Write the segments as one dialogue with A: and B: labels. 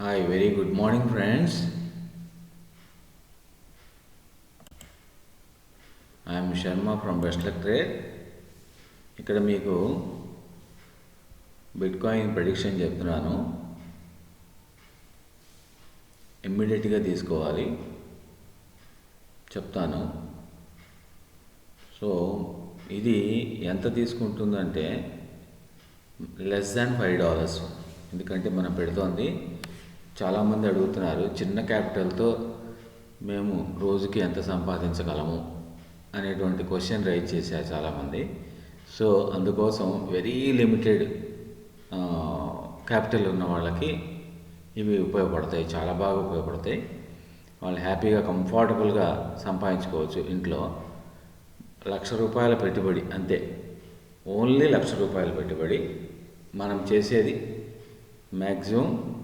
A: Hi very good morning friends I'm Sharma from best luck trade ఇక్కడ మీకు bit coin prediction చెప్తున్నాను ఇమ్మీడియట్గా తీసుకోవాలి. చెప్తాను. సో ఇది ఎంత తీసుకుంటుందంటే లెస్ దాన్ ఫైవ్ డాలర్స్ ఎందుకంటే మనం పెడుతోంది చాలామంది అడుగుతున్నారు చిన్న క్యాపిటల్తో మేము రోజుకి ఎంత సంపాదించగలము అనేటువంటి క్వశ్చన్ రైజ్ చేశారు చాలామంది. సో అందుకోసం వెరీ లిమిటెడ్ క్యాపిటల్ ఉన్న వాళ్ళకి ఇవి ఉపయోగపడతాయి చాలా బాగా ఉపయోగపడతాయి. వాళ్ళు హ్యాపీగా కంఫర్టబుల్గా సంపాదించుకోవచ్చు ఇంట్లో. లక్ష రూపాయల పెట్టుబడి అంతే. ఓన్లీ లక్ష రూపాయల పెట్టుబడి మనం చేసేది మ్యాక్సిమం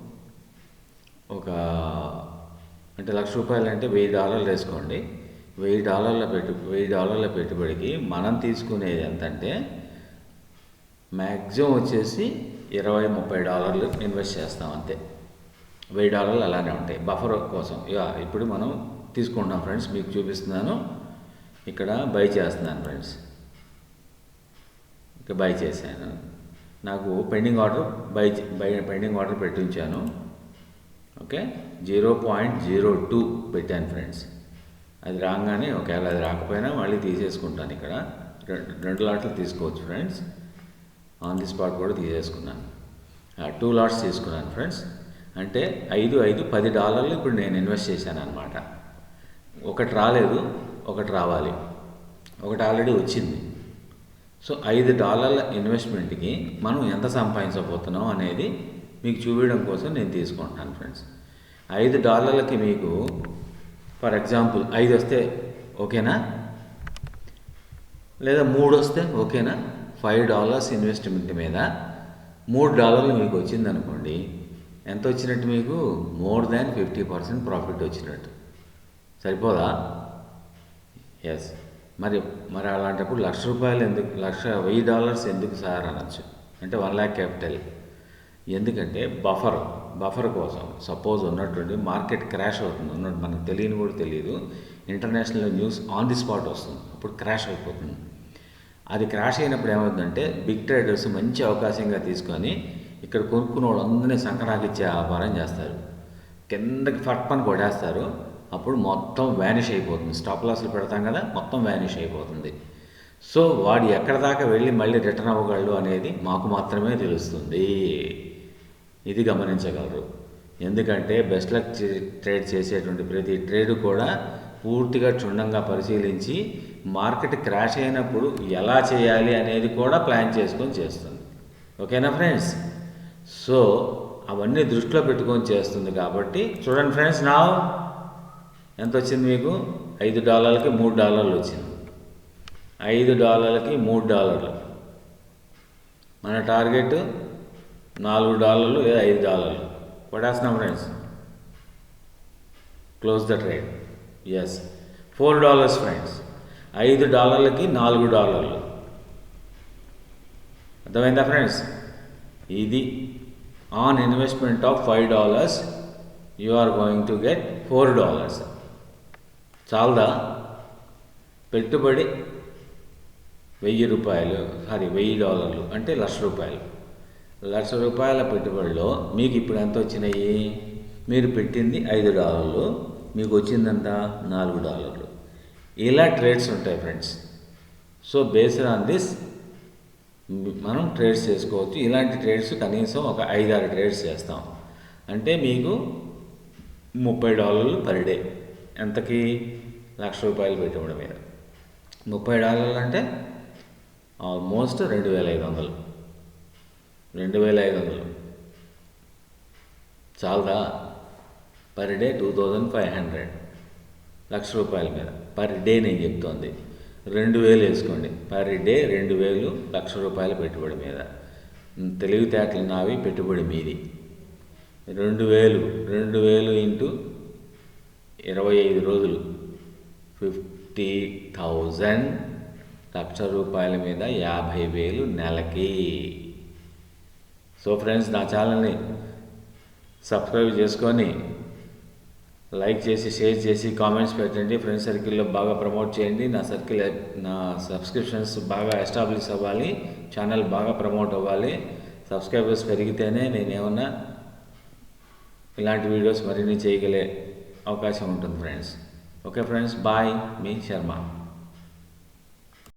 A: ఒక అంటే లక్ష రూపాయలు అంటే వెయ్యి డాలర్లు వేసుకోండి. వెయ్యి డాలర్ల పెట్టు వెయ్యి డాలర్ల పెట్టుబడికి మనం తీసుకునేది ఎంతంటే మ్యాక్సిమం వచ్చేసి ఇరవై ముప్పై డాలర్లు ఇన్వెస్ట్ చేస్తాం అంతే. వెయ్యి డాలర్లు అలానే ఉంటాయి. బఫర్ కోసం. ఇక ఇప్పుడు మనం తీసుకుంటాం ఫ్రెండ్స్ మీకు చూపిస్తున్నాను. ఇక్కడ బై చేస్తున్నాను ఫ్రెండ్స్. ఇక బై చేశాను. నాకు pending order buy buy pending order పెట్టించాను okay? Zero point zero two పెట్టాను ఫ్రెండ్స్. అది రాగానే ఒకవేళ అది రాకపోయినా మళ్ళీ తీసేసుకుంటాను ఇక్కడ. రెండు రెండు లాట్లు తీసుకోవచ్చు ఫ్రెండ్స్. ఆన్ ది స్పాట్ కూడా తీసేసుకున్నాను. టూ లాట్స్ తీసుకున్నాను ఫ్రెండ్స్. అంటే ఐదు ఐదు పది డాలర్లు ఇప్పుడు నేను ఇన్వెస్ట్ చేశాను అనమాట ఒకటి రాలేదు ఒకటి రావాలి. ఒకటి ఆల్రెడీ వచ్చింది. సో ఐదు డాలర్ల ఇన్వెస్ట్మెంట్కి మనం ఎంత సంపాదించబోతున్నాం అనేది మీకు చూపించడం కోసం నేను తీసుకుంటున్నాను ఫ్రెండ్స్ ఐదు డాలర్లకి మీకు ఫర్ ఎగ్జాంపుల్ ఐదు వస్తే ఓకేనా? లేదా మూడు వస్తే ఓకేనా? ఫైవ్ డాలర్స్ ఇన్వెస్ట్మెంట్ మీద మూడు డాలర్లు మీకు వచ్చిందనుకోండి ఎంత వచ్చినట్టు మీకు? More than fifty percent profit వచ్చినట్టు. సరిపోదా? ఎస్ మరి మరి అలాంటప్పుడు లక్ష రూపాయలు ఎందుకు లక్ష వెయ్యి డాలర్స్ ఎందుకు సార్ అనొచ్చు? అంటే వన్ ల్యాక్ క్యాపిటల్ ఎందుకంటే బఫర్ బఫర్ కోసం సపోజ్ ఉన్నటువంటి మార్కెట్ క్రాష్ అవుతుంది. ఉన్నట్టు మనకు తెలియని కూడా తెలియదు international news on the spot వస్తుంది. అప్పుడు క్రాష్ అయిపోతుంది. అది క్రాష్ అయినప్పుడు ఏమవుతుందంటే బిగ్ ట్రేడర్స్ మంచి అవకాశంగా తీసుకొని ఇక్కడ కొనుక్కున్న వాళ్ళందరినీ సంకరాకిచ్చే వ్యాపారం చేస్తారు. కిందకి ఫట్ పని కొట్టేస్తారు. అప్పుడు మొత్తం వ్యానిష్ అయిపోతుంది. స్టాప్ లాస్లు పెడతాం కదా మొత్తం వ్యానిష్ అయిపోతుంది. సో వాడు ఎక్కడ దాకా వెళ్ళి మళ్ళీ రిటర్న్ అవ్వగలడు అనేది మాకు మాత్రమే తెలుస్తుంది. ఇది గమనించగలరు. ఎందుకంటే బెస్ట్ లక్ ట్రేడ్ చేసేటువంటి ప్రతి ట్రేడ్ కూడా పూర్తిగా క్షుణ్ణంగా పరిశీలించి మార్కెట్ క్రాష్ అయినప్పుడు ఎలా చేయాలి అనేది కూడా ప్లాన్ చేసుకొని చేస్తుంది. ఓకేనా ఫ్రెండ్స్ సో అవన్నీ దృష్టిలో పెట్టుకొని చేస్తుంది కాబట్టి చూడండి ఫ్రెండ్స్ నా ఎంత వచ్చింది మీకు? ఐదు డాలర్లకి మూడు డాలర్లు వచ్చింది. ఐదు డాలర్లకి మూడు డాలర్లు. మన టార్గెట్ నాలుగు డాలర్లు లేదా ఐదు డాలర్లు. కొట్టేస్తున్నాం friends close the trade yes four dollars friends ఐదు డాలర్లకి నాలుగు డాలర్లు. అర్థమైందా ఫ్రెండ్స్ ఇది on investment of five dollars you are going to get four dollars చాలదా? పెట్టుబడి వెయ్యి రూపాయలు సారీ వెయ్యి డాలర్లు అంటే లక్ష రూపాయలు. లక్ష రూపాయల పెట్టుబడిలో మీకు ఇప్పుడు ఎంత వచ్చినాయి? మీరు పెట్టింది ఐదు డాలర్లు మీకు వచ్చిందంత నాలుగు డాలర్లు. ఇలా ట్రేడ్స్ ఉంటాయి friends. So based on this మనం ట్రేడ్స్ చేసుకోవచ్చు. ఇలాంటి ట్రేడ్స్ కనీసం ఒక ఐదారు ట్రేడ్స్ చేస్తాం. అంటే మీకు ముప్పై డాలర్లు పర్ డే. ఎంతకి? లక్ష రూపాయలు పెట్టుబడి మీద. ముప్పై డాలర్లు అంటే ఆల్మోస్ట్ రెండు వేల ఐదు వందలు. రెండు వేల ఐదు వందలు. చాలదా? Per day two thousand five hundred lakh రూపాయల మీద. పర్ డే నేను చెప్తోంది. రెండు వేలు వేసుకోండి. పర్ డే రెండు వేలు లక్ష రూపాయల పెట్టుబడి మీద. తెలివితేటలు నావి పెట్టుబడి మీది. రెండు వేలు రెండు వేలు ఇంటూ ఇరవై ఐదు రోజులు. ఫిఫ్టీ థౌజండ్ లక్ష రూపాయల మీద యాభై వేలు నెలకి. సో ఫ్రెండ్స్ నా ఛానల్ని సబ్స్క్రైబ్ చేసుకొని లైక్ చేసి షేర్ చేసి కామెంట్స్ పెట్టండి. ఫ్రెండ్స్ సర్కిల్లో బాగా ప్రమోట్ చేయండి. నా సర్కిల్ నా సబ్స్క్రిప్షన్స్ బాగా ఎస్టాబ్లిష్ అవ్వాలి. ఛానల్ బాగా ప్రమోట్ అవ్వాలి. సబ్స్క్రైబర్స్ పెరిగితేనే నేనేమన్నా ఇలాంటి వీడియోస్ మరిన్ని చేయగలే అవకాశం ఉంటుంది ఫ్రెండ్స్. Okay friends bye. మీ శర్మ.